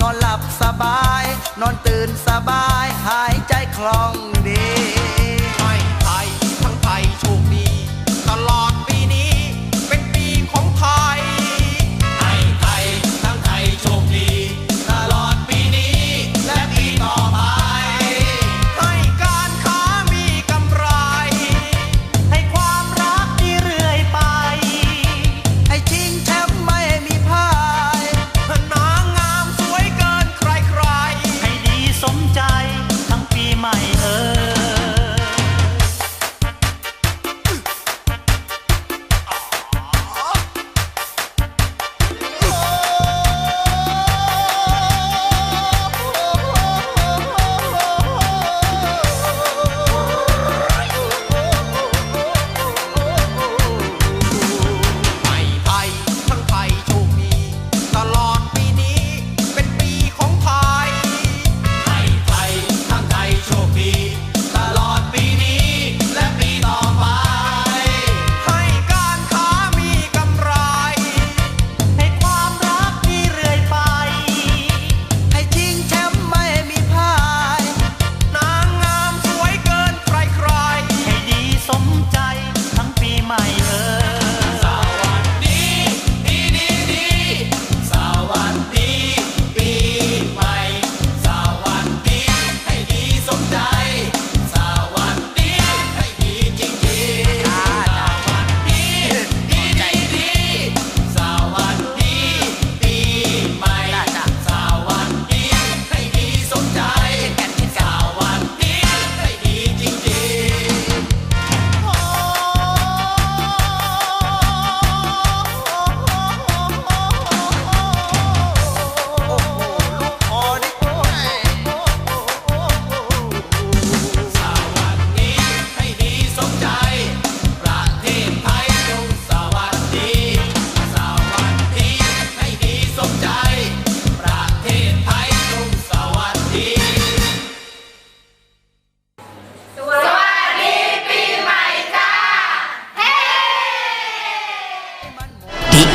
นอนหลับสบาย นอนตื่นสบาย หายใจคล่อง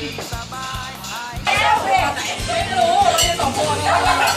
เร็ไม่รู้เราจะสองคน